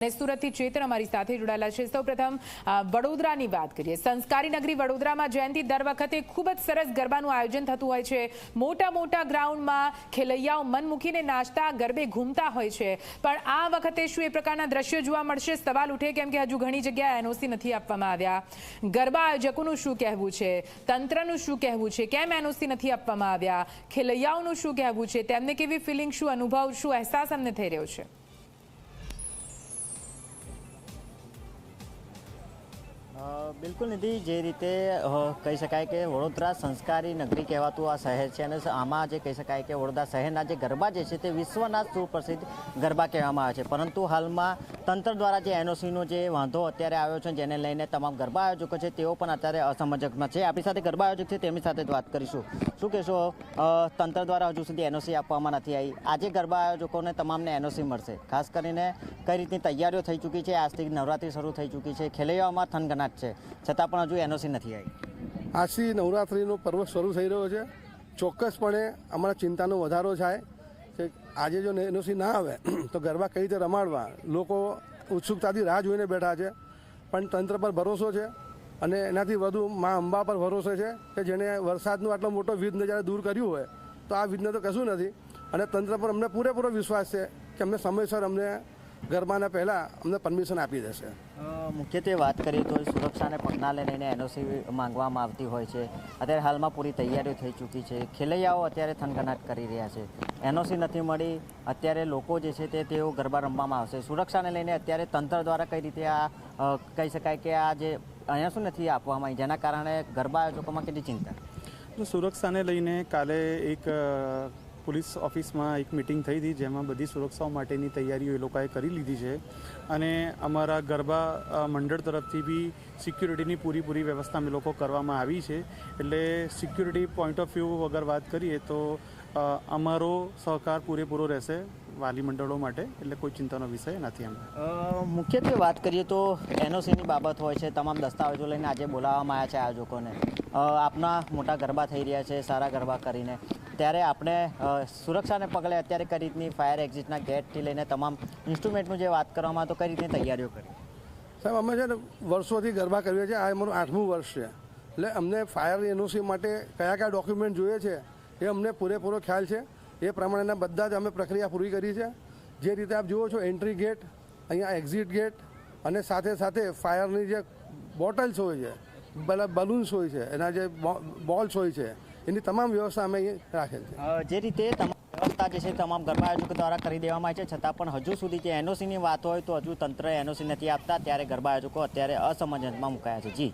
અને સુરતથી ચેતન અમારી સાથે જોડાયેલા છે. સૌપ્રથમ પ્રથમ વડોદરાની વાત કરીએ. સંસ્કારી નગરી વડોદરામાં જયંતિ દર વખતે ખૂબ જ સરસ ગરબાનું આયોજન થતું હોય છે. મોટા મોટા ગ્રાઉન્ડમાં ખેલૈયાઓ મન મૂકીને નાચતા, ગરબે ઘૂમતા હોય છે. પણ આ વખતે શું એ પ્રકારના દ્રશ્યો જોવા મળશે? સવાલ ઉઠે કેમ કે હજુ ઘણી જગ્યાએ એનઓસી નથી આપવામાં આવ્યા. ગરબા આયોજકોનું શું કહેવું છે? તંત્રનું શું કહેવું છે? કેમ એનઓસી નથી આપવામાં આવ્યા? ખેલૈયાઓનું શું કહેવું છે? તેમને કેવી ફિલિંગ, શું અનુભવ, શું અહેસાસ અમને થઈ રહ્યો છે? બિલકુલ નિધિ, જે રીતે કહી શકાય કે વડોદરા સંસ્કારી નગરી કહેવાતું આ શહેર છે અને આમાં જે કહી શકાય કે વડોદરા શહેરના જે ગરબા જે છે તે વિશ્વના સુપ્રસિદ્ધ ગરબા કહેવામાં આવે છે. પરંતુ હાલમાં તંત્ર દ્વારા જે એનઓસીનો જે વાંધો અત્યારે આવ્યો છે જેને લઈને તમામ ગરબા આયોજકો છે તેઓ પણ અત્યારે અસમજકમાં છે. આપણી સાથે ગરબા આયોજક છે, તેમની સાથે વાત કરીશું. શું કહેશો? તંત્ર દ્વારા હજુ સુધી એનઓસી આપવામાં નથી આવી. આજે ગરબા આયોજકોને તમામને એનઓસી મળશે. ખાસ કરીને કઈ રીતની તૈયારીઓ થઈ ચૂકી છે? આજથી નવરાત્રી શરૂ થઈ ચૂકી છે. ખેલૈયાઓમાં થનગનાટ છે. છતાં પણ હજુ એનઓસી નથી આવી. આજથી નવરાત્રિનો પર્વ શરૂ થઈ રહ્યો છે. ચોક્કસપણે અમારા ચિંતાનો વધારો થાય કે આજે જો એનઓસી ના આવે, તો ગરબા કઈ રીતે રમાડવા? લોકો ઉત્સુકતાથી રાહ જોઈને બેઠા છે. પણ તંત્ર પર ભરોસો છે અને એનાથી વધુ મા અંબા પર ભરોસો છે કે જેણે વરસાદનો આટલો મોટો વિઘ્ન જ્યારે દૂર કર્યું હોય, તો આ વિઘ્ન તો કશું નથી. અને તંત્ર પર અમને પૂરેપૂરો વિશ્વાસ છે કે અમને સમયસર અમને ગરબાના પહેલાં અમને પરમિશન આપી દેશે. મુખ્યત્વે વાત કરીએ તો સુરક્ષાને પગના લઈને એનઓસી માંગવામાં આવતી હોય છે. અત્યારે હાલમાં પૂરી તૈયારીઓ થઈ ચૂકી છે. ખેલૈયાઓ અત્યારે થનગનાટ કરી રહ્યા છે. એનઓસી નથી મળી. અત્યારે લોકો જે છે તે તેઓ ગરબા રમવામાં આવશે. સુરક્ષાને લઈને અત્યારે તંત્ર દ્વારા કઈ રીતે આ કહી શકાય કે આ જે અહીંયા શું નથી આપવામાં આવી? જેના કારણે ગરબા આયોજકોમાં કેટલી ચિંતા? તો સુરક્ષાને લઈને કાલે એક પોલીસ ઓફિસમાં એક મિટિંગ થઈ હતી જેમાં બધી સુરક્ષાઓ માટેની તૈયારીઓ એ લોકોએ કરી લીધી છે. અને અમારા ગરબા મંડળ તરફથી બી સિક્યુરિટીની પૂરીપૂરી વ્યવસ્થા અમે લોકો કરવામાં આવી છે. એટલે સિક્યુરિટી પોઈન્ટ ઓફ વ્યૂ વગર વાત કરીએ તો અમારો સહકાર પૂરેપૂરો રહેશે વાલી મંડળો માટે, એટલે કોઈ ચિંતાનો વિષય નથી એમ. મુખ્યત્વે વાત કરીએ તો એનઓસીની બાબત હોય છે, તમામ દસ્તાવેજો લઈને આજે બોલાવવામાં આવ્યા છે આયોજકોને. આપના મોટા ગરબા થઈ રહ્યા છે, સારા ગરબા કરીને. ત્યારે આપણે સુરક્ષાને પગલે અત્યારે કઈ રીતની ફાયર એક્ઝિટના ગેટથી લઈને તમામ ઇન્સ્ટ્રુમેન્ટનું જે વાત કરવામાં તો કઈ રીતની તૈયારીઓ કરી? સાહેબ, અમે છે ને વર્ષોથી ગરબા કરીએ છીએ. આ અમારું આઠમું વર્ષ છે. એટલે અમને ફાયર એનઓસી માટે કયા કયા ડોક્યુમેન્ટ જોઈએ છે એ અમને પૂરેપૂરો ખ્યાલ છે. એ પ્રમાણેના બધા જ અમે પ્રક્રિયા પૂરી કરી છે. જે રીતે આપ જુઓ છો એન્ટ્રી ગેટ અહીંયા એક્ઝિટ ગેટ અને સાથે સાથે ફાયરની જે બોટલ્સ હોય છે, પેલા બલૂન્સ હોય છે, એના જે બોલ્સ હોય છે એની તમામ વ્યવસ્થા અમે રાખેલ છે. જે રીતે વ્યવસ્થા જે છે, તમામ ગરબા આયોજકો દ્વારા કરી દેવામાં આવી છે. છતાં પણ હજુ સુધી જે એનઓસીની વાત હોય તો હજુ તંત્ર એનઓસી નથી આપતા. ત્યારે ગરબા આયોજકો અત્યારે અસમંજસમાં મુકાયા છે. જી.